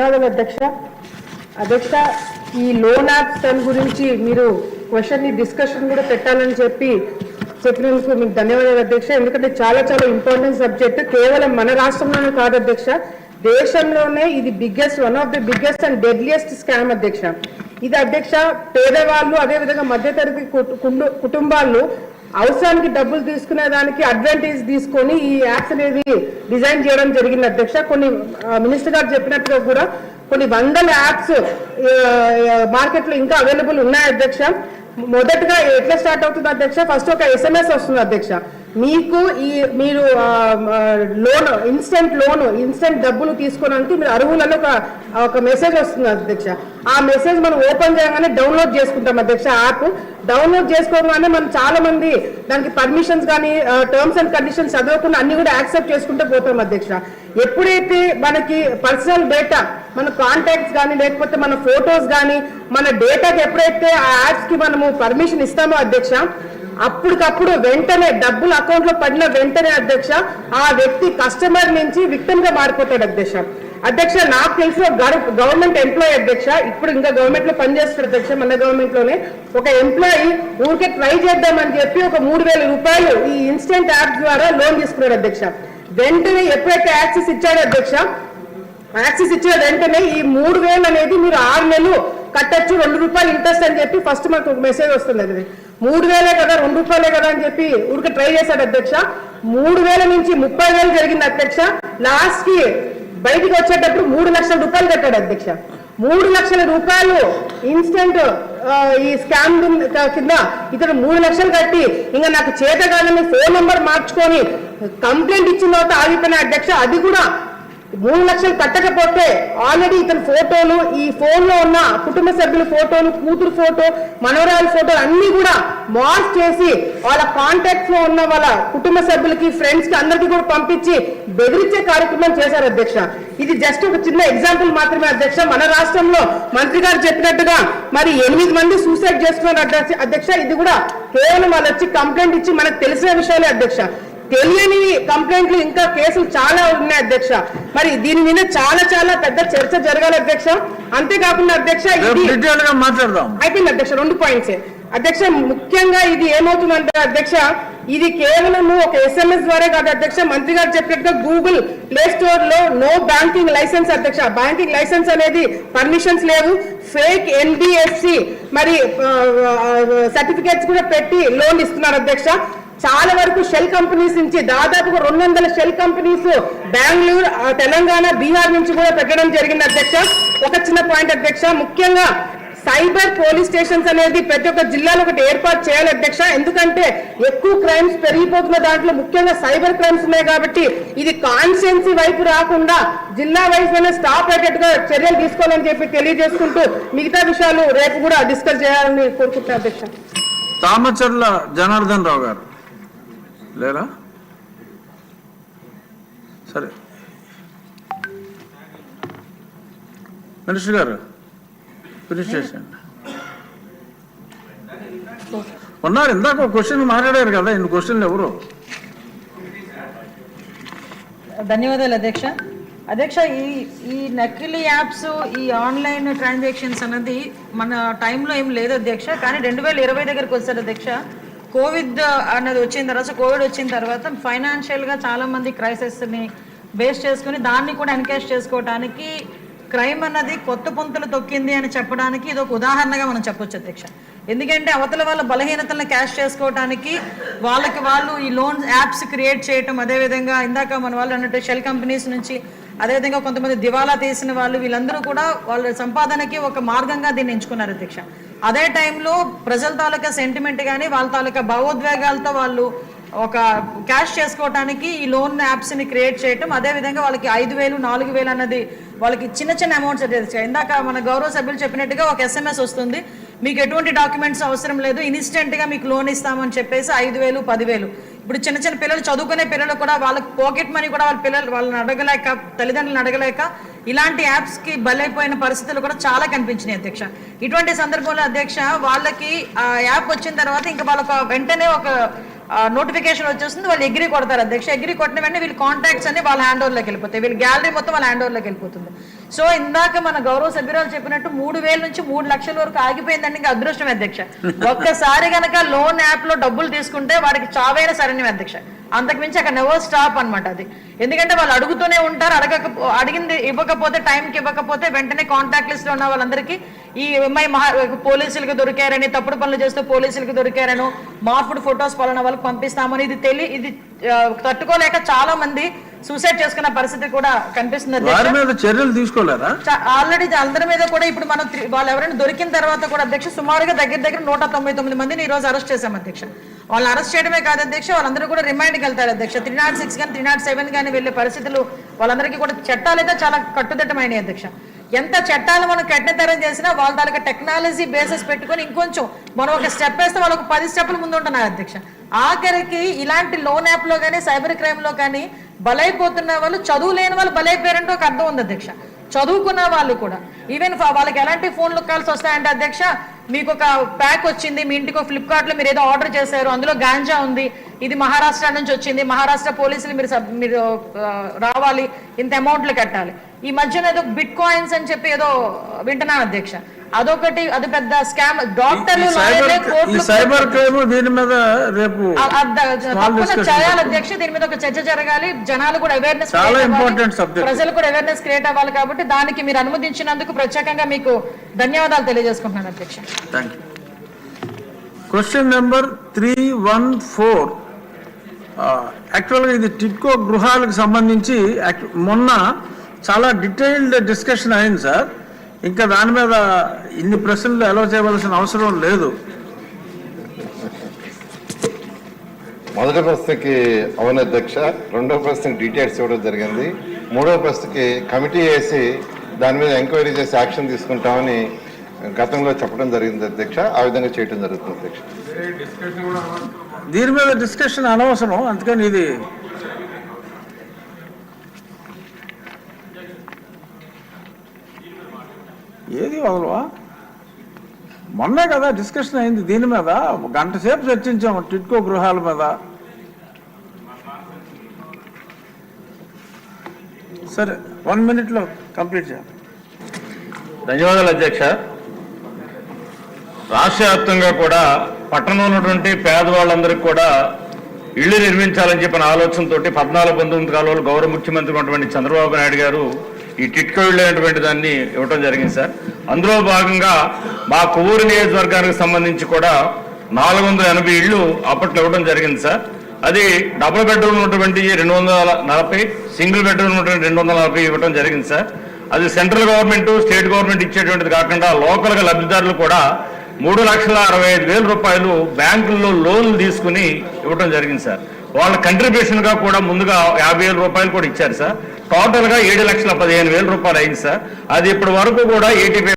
ధన్యవాదాలు అధ్యక్ష. అధ్యక్ష ఈ లోన్ యాప్స్ దాని గురించి మీరు క్వశ్చన్ని డిస్కషన్ కూడా పెట్టాలని చెప్పి చెప్పినందుకు మీకు ధన్యవాదాలు అధ్యక్ష. ఎందుకంటే చాలా చాలా ఇంపార్టెంట్ సబ్జెక్ట్. కేవలం మన రాష్ట్రంలోనే కాదు అధ్యక్ష. దేశంలోనే ఇది biggest one of the biggest and deadliest scam అధ్యక్ష. ఇది అధ్యక్ష పేదవాళ్ళు అదేవిధంగా మధ్యతరగతి కుటు- కుటుంబాలు అవసరానికి డబ్బులు తీసుకునే దానికి అడ్వాంటేజ్ తీసుకొని ఈ యాప్స్ అనేది డిజైన్ చేయడం జరిగింది అధ్యక్ష. కొన్ని మినిస్టర్ గారు చెప్పినట్టుగా కూడా కొన్ని వందల యాప్స్ మార్కెట్లో ఇంకా అవైలబుల్ ఉన్నాయి అధ్యక్ష. మొదటగా ఎట్లా స్టార్ట్ అవుతుంది అధ్యక్ష? ఫస్ట్ ఒక ఎస్ఎంఎస్ వస్తుంది అధ్యక్ష. మీకు ఈ మీరు లోన్ ఇన్స్టెంట్ లోన్ ఇన్స్టెంట్ డబ్బులు తీసుకోవడానికి మీరు అర్హులని ఒక ఒక మెసేజ్ వస్తుంది అధ్యక్ష. ఆ మెసేజ్ మనం ఓపెన్ చేయగానే డౌన్లోడ్ చేసుకుంటాం అధ్యక్ష యాప్ డౌన్లోడ్ చేసుకోగానే మనం చాలా మంది దానికి పర్మిషన్స్ కానీ టర్మ్స్ అండ్ కండిషన్స్ చదవకుండా అన్ని కూడా యాక్సెప్ట్ చేసుకుంటూ పోతాం అధ్యక్ష. ఎప్పుడైతే మనకి పర్సనల్ డేటా మన కాంటాక్ట్స్ కానీ లేకపోతే మన ఫొటోస్ కానీ మన డేటాకి ఎప్పుడైతే ఆ యాప్స్కి మనము పర్మిషన్ ఇస్తామో అధ్యక్ష అప్పటికప్పుడు వెంటనే డబ్బులు అకౌంట్లో పడిన వెంటనే అధ్యక్ష ఆ వ్యక్తి కస్టమర్ నుంచి విక్టిమ్గా మారిపోతాడు అధ్యక్ష. అధ్యక్ష నాకు తెలిసిన గవర్నమెంట్ ఎంప్లాయీ అధ్యక్ష ఇప్పుడు ఇంకా గవర్నమెంట్లో పనిచేస్తారు అధ్యక్ష మన గవర్నమెంట్లోనే ఒక ఎంప్లాయీ ఊరికే ట్రై చేద్దామని చెప్పి ఒక మూడు వేల రూపాయలు ఈ ఇన్స్టెంట్ యాప్ ద్వారా లోన్ తీసుకున్నాడు అధ్యక్ష. వెంటనే ఎప్పుడైతే యాక్సెస్ ఇచ్చాడో అధ్యక్ష యాక్సెస్ ఇచ్చిన వెంటనే ఈ మూడు వేలు అనేది మీరు ఆరు నెలలు కట్టొచ్చు రెండు రూపాయలు ఇంట్రెస్ట్ అని చెప్పి ఫస్ట్ మనకు ఒక మెసేజ్ వస్తుంది అది మూడు వేలే కదా రెండు రూపాయలే కదా అని చెప్పి ఊరికి ట్రై చేశాడు అధ్యక్ష. మూడు వేల నుంచి ముప్పై వేలు జరిగింది అధ్యక్ష. లాస్ట్కి బయటికి వచ్చేటప్పుడు మూడు లక్షల రూపాయలు కట్టాడు అధ్యక్ష. మూడు లక్షల రూపాయలు ఇన్స్టెంట్ ఈ స్కామ్ కింద ఇతడు మూడు లక్షలు కట్టి ఇంకా నాకు చేత కాదని ఫోన్ నంబర్ మార్చుకొని కంప్లైంట్ ఇచ్చిన తర్వాత ఆగిపోయిన అధ్యక్ష. అది కూడా మూడు లక్షలు కట్టకపోతే ఆల్రెడీ ఇతని ఫోటోలు ఈ ఫోన్లో ఉన్న కుటుంబ సభ్యుల ఫోటోలు కూతురు ఫోటో మనవరాల ఫోటోలు అన్నీ కూడా మార్చ్ చేసి వాళ్ళ కాంటాక్ట్లో ఉన్న వాళ్ళ కుటుంబ సభ్యులకి ఫ్రెండ్స్కి అందరికీ కూడా పంపించి బెదిరించే కార్యక్రమం చేశారు అధ్యక్ష. ఇది జస్ట్ ఒక చిన్న ఎగ్జాంపుల్ మాత్రమే అధ్యక్ష. మన రాష్ట్రంలో మంత్రి గారు చెప్పినట్టుగా మరి ఎనిమిది మంది సూసైడ్ చేసుకున్నారు అధ్యక్ష. ఇది కూడా కేవలం వాళ్ళు వచ్చి కంప్లైంట్ ఇచ్చి మనకు తెలిసిన విషయాలే అధ్యక్ష. తెలియని కంప్లైంట్లు ఇంకా కేసులు చాలా ఉన్నాయి అధ్యక్ష. మరి దీని మీద చాలా చాలా పెద్ద చర్చ జరగాలి అధ్యక్ష. అంతేకాకుండా అధ్యక్ష మాట్లాడదాం. అయిపోయింది అధ్యక్ష రెండు పాయింట్స్. అధ్యక్ష ముఖ్యంగా ఇది ఏమవుతుందంటే అధ్యక్ష ఇది కేవలం ఒక ఎస్ఎంఎస్ ద్వారా కాదు అధ్యక్ష. మంత్రి గారు చెప్పినట్టుగా గూగుల్ ప్లే స్టోర్లో నో బ్యాంకింగ్ లైసెన్స్ అధ్యక్ష. బ్యాంకింగ్ లైసెన్స్ అనేది పర్మిషన్స్ లేవు. ఫేక్ ఎన్బిఎఫ్సి మరి సర్టిఫికేట్స్ కూడా పెట్టి లోన్ ఇస్తున్నారు అధ్యక్ష. చాలా వరకు షెల్ కంపెనీస్ నుంచి దాదాపుగా రెండు వందల షెల్ కంపెనీస్ బెంగళూరు తెలంగాణ బీహార్ నుంచి కూడా పెట్టడం జరిగింది అధ్యక్ష. ఒక చిన్న పాయింట్ అధ్యక్ష ముఖ్యంగా సైబర్ పోలీస్ స్టేషన్స్ అనేది ప్రతి ఒక్క జిల్లాలో ఒకటి ఏర్పాటు చేయాలి అధ్యక్ష. ఎందుకంటే ఎక్కువ క్రైమ్స్ పెరిగిపోతున్న దాంట్లో ముఖ్యంగా సైబర్ క్రైమ్స్ ఉన్నాయి కాబట్టి ఇది కాన్స్టిట్యున్సీ వైపు రాకుండా జిల్లా వైపు స్టాప్ అయ్యేట్టుగా చర్యలు తీసుకోవాలని చెప్పి తెలియజేసుకుంటూ మిగతా విషయాలు రేపు కూడా డిస్కస్ చేయాలని కోరుకుంటున్నాను అధ్యక్ష. తామచర్ల జనార్దన్ రావు గారు. లేరా సరే. మినిస్టర్ గారు ఫినిష్ చేసేయండి. ఉన్నారు ఇందాక ఒక క్వశ్చన్ మాట్లాడారు కదా ఇన్ని క్వశ్చన్లు ఎవరు? ధన్యవాదాలు అధ్యక్ష. అధ్యక్ష ఈ ఈ నకిలీ యాప్స్ ఈ ఆన్లైన్ ట్రాన్సాక్షన్స్ అన్నది మన టైంలో ఏం లేదు అధ్యక్ష. కానీ రెండు వేల ఇరవై దగ్గరకు వచ్చారు అధ్యక్ష. కోవిడ్ అన్నది వచ్చిన తర్వాత కోవిడ్ వచ్చిన తర్వాత ఫైనాన్షియల్గా చాలామంది క్రైసిస్ని బేస్ చేసుకుని దాన్ని కూడా ఎన్కేష్ చేసుకోవడానికి క్రైమ్ అన్నది కొత్త పొంతులు తొక్కింది అని చెప్పడానికి ఇది ఒక ఉదాహరణగా మనం చెప్పొచ్చు అధ్యక్ష. ఎందుకంటే అవతల వాళ్ళ బలహీనతలను క్యాష్ చేసుకోవడానికి వాళ్ళకి వాళ్ళు ఈ లోన్ యాప్స్ క్రియేట్ చేయటం అదేవిధంగా ఇందాక మన వాళ్ళు అన్నట్టు షెల్ కంపెనీస్ నుంచి అదేవిధంగా కొంతమంది దివాలా తీసిన వాళ్ళు వీళ్ళందరూ కూడా వాళ్ళ సంపాదనకి ఒక మార్గంగా దీన్ని ఎంచుకున్నారు అధ్యక్ష. అదే టైంలో ప్రజల తాలూకా సెంటిమెంట్ కానీ వాళ్ళ తాలూకా భావోద్వేగాలతో వాళ్ళు ఒక క్యాష్ చేసుకోవడానికి ఈ లోన్ యాప్స్ని క్రియేట్ చేయటం అదేవిధంగా వాళ్ళకి ఐదు వేలు నాలుగు వేలు అన్నది వాళ్ళకి చిన్న చిన్న అమౌంట్స్ అయితే ఇందాక మన గౌరవ సభ్యులు చెప్పినట్టుగా ఒక ఎస్ఎంఎస్ వస్తుంది మీకు ఎటువంటి డాక్యుమెంట్స్ అవసరం లేదు ఇన్స్టెంట్గా మీకు లోన్ ఇస్తామని చెప్పేసి ఐదు వేలు పదివేలు ఇప్పుడు చిన్న చిన్న పిల్లలు చదువుకునే పిల్లలు కూడా వాళ్ళకి పాకెట్ మనీ కూడా వాళ్ళ పిల్లలు వాళ్ళని అడగలేక తల్లిదండ్రులను అడగలేక ఇలాంటి యాప్స్కి బలైపోయిన పరిస్థితులు కూడా చాలా కనిపించినాయి అధ్యక్ష. ఇటువంటి సందర్భంలో అధ్యక్ష వాళ్ళకి ఆ యాప్ వచ్చిన తర్వాత ఇంకా వాళ్ళకి వెంటనే ఒక నోటిఫికేషన్ వచ్చేస్తుంది వాళ్ళు ఎగ్రీ కొడతారు అధ్యక్ష. ఎగ్రీ కొట్టిన వెంటనే వీళ్ళ కాంటాక్ట్స్ అన్ని వాళ్ళ హ్యాండ్ ఓవర్లోకి వెళ్ళిపోతాయి. వీళ్ళ గ్యాలరీ మొత్తం వాళ్ళ హ్యాండ్ ఓవర్లోకి వెళ్ళిపోతుంది. సో ఇందాక మన గౌరవ సభ్యురాలు చెప్పినట్టు మూడు వేల నుంచి మూడు లక్షల వరకు ఆగిపోయిందండి ఇంకా అదృష్టం అధ్యక్ష. ఒక్కసారి గనక లోన్ యాప్లో డబ్బులు తీసుకుంటే వాడికి చావైన సరైన అధ్యక్ష. అంతకు మించి అక్కడ నెవర్ స్టాప్ అన్నమాట అది. ఎందుకంటే వాళ్ళు అడుగుతూనే ఉంటారు అడగక అడిగింది ఇవ్వకపోతే టైంకి ఇవ్వకపోతే వెంటనే కాంటాక్ట్ లిస్ట్లో ఉన్న వాళ్ళందరికీ ఈ ఎంఐ మహా పోలీసులకు దొరికారని తప్పుడు పనులు చేస్తూ పోలీసులకు దొరికారను మార్పుడు ఫొటోస్ పలానా వాళ్ళకి పంపిస్తామని ఇది తెలి ఇది తట్టుకోలేక చాలా మంది సూసైడ్ చేసుకున్న పరిస్థితి కూడా కనిపిస్తుంది చర్యలు తీసుకోలేరా ఆల్రెడీ అందరి మీద కూడా ఇప్పుడు మనం వాళ్ళు ఎవరైనా దొరికిన తర్వాత కూడా అధ్యక్ష సుమారుగా దగ్గర దగ్గర నూట తొంభై తొమ్మిది మందిని ఈ రోజు అరెస్ట్ చేశాం అధ్యక్ష. వాళ్ళని అరెస్ట్ చేయడమే కాదు అధ్యక్ష వాళ్ళందరూ కూడా రిమైండ్కి వెళ్తారు అధ్యక్ష. త్రీ నాట్ సిక్స్ కానీ త్రీ నాట్ సెవెన్ కానీ వెళ్ళే పరిస్థితులు వాళ్ళందరికీ కూడా చట్టాలు అయితే చాలా కట్టుదిట్టమైనవి అధ్యక్ష. ఎంత చట్టాలు మనం కఠినతరం చేసినా వాళ్ళ తాలూకా టెక్నాలజీ బేసెస్ పెట్టుకొని ఇంకొంచెం మనం ఒక స్టెప్ వేస్తే వాళ్ళకి పది స్టెప్లు ముందు ఉంటున్నారు అధ్యక్ష. ఆఖరికి ఇలాంటి లోన్ యాప్లో కానీ సైబర్ క్రైమ్లో కానీ బలైపోతున్న వాళ్ళు చదువు లేని వాళ్ళు బలైపోయారంటే ఒక అర్థం ఉంది అధ్యక్ష. చదువుకున్న వాళ్ళు కూడా. ఈవెన్ వాళ్ళకి ఎలాంటి ఫోన్లు కాల్స్ వస్తాయంటే అధ్యక్ష మీకు ఒక ప్యాక్ వచ్చింది మీ ఇంటికి ఫ్లిప్కార్ట్లో మీరు ఏదో ఆర్డర్ చేశారు అందులో గాంజా ఉంది ఇది మహారాష్ట్ర నుంచి వచ్చింది మహారాష్ట్ర పోలీసులు మీరు సబ్- మీరు రావాలి ఇంత అమౌంట్లు కట్టాలి. ఈ మధ్యన ఏదో బిట్ కాయిన్స్ అని చెప్పి ఏదో వింటున్నాను అధ్యక్ష. అదొకటి అది పెద్ద స్కామ్. డాక్టర్లు సైబర్ క్రైమ్ దీని మీద రేపు చేయాలి అధ్యక్ష దీని మీద ఒక చర్చ జరగాలి. జనాలు కూడా అవేర్నెస్ చాలా important subject. ప్రజలు కూడా అవేర్నెస్ క్రియేట్ అవ్వాలి కాబట్టి దానికి మీరు అనుమతించినందుకు ప్రత్యేకంగా మీకు ధన్యవాదాలు తెలియజేసుకుంటున్నాను అధ్యక్ష. Question number three one four యాక్చువల్గా ఇది టిట్కో గృహాలకు సంబంధించి మొన్న చాలా డీటెయిల్డ్ డిస్కషన్ అయింది సార్ ఇంకా దాని మీద ఇన్ని ప్రశ్నలు అలౌ చేయవలసిన అవసరం లేదు. మొదటి ప్రశ్నకి అవును అధ్యక్ష రెండో ప్రశ్నకి డీటెయిల్స్ ఇవ్వడం జరిగింది. మూడో ప్రశ్నకి కమిటీ వేసి దాని మీద ఎంక్వైరీ చేసి యాక్షన్ తీసుకుంటామని గతంలో చెప్పడం జరిగింది అధ్యక్ష. ఆ విధంగా చేయడం జరుగుతుంది అధ్యక్ష. దీని మీద డిస్కషన్ అనవసరం అందుకని ఇది ఏది వదలవా? మొన్నే కదా డిస్కషన్ అయింది దీని మీద. గంట సేపు చర్చించాము టిట్కో గృహాల మీద. సరే వన్ మినిట్లో కంప్లీట్ చేయాలి. ధన్యవాదాలు అధ్యక్ష. రాష్ట్ర వ్యాప్తంగా కూడా పట్టణంలో ఉన్నటువంటి పేదవాళ్ళందరికీ కూడా ఇళ్ళు నిర్మించాలని చెప్పిన ఆలోచనతో పద్నాలుగు పంతొమ్మిది కాలంలో గౌరవ ముఖ్యమంత్రి ఉన్నటువంటి చంద్రబాబు నాయుడు గారు ఈ టిట్కో అనేటువంటి దాన్ని ఇవ్వటం జరిగింది సార్. అందులో భాగంగా మా కొవ్వూరు నియోజకవర్గానికి సంబంధించి కూడా నాలుగు వందల ఎనభై ఇళ్ళు అప్పట్లో ఇవ్వడం జరిగింది సార్. అది డబుల్ బెడ్రూమ్ ఉన్నటువంటి రెండు వందల నలభై సింగిల్ బెడ్రూమ్ ఉన్నటువంటి రెండు వందల నలభై ఇవ్వడం జరిగింది సార్. అది సెంట్రల్ గవర్నమెంట్ స్టేట్ గవర్నమెంట్ ఇచ్చేటువంటిది కాకుండా లోకల్గా లబ్ధిదారులు కూడా మూడు లక్షల అరవై ఐదు వేల రూపాయలు బ్యాంకుల్లో లోన్లు తీసుకుని ఇవ్వడం జరిగింది సార్. వాళ్ళ కంట్రిబ్యూషన్గా కూడా ముందుగా యాభై వేల రూపాయలు కూడా ఇచ్చారు సార్. టోటల్గా ఏడు లక్షల పదిహేను వేల రూపాయలు అయింది సార్. అది ఇప్పటి వరకు కూడా ఎయిటీ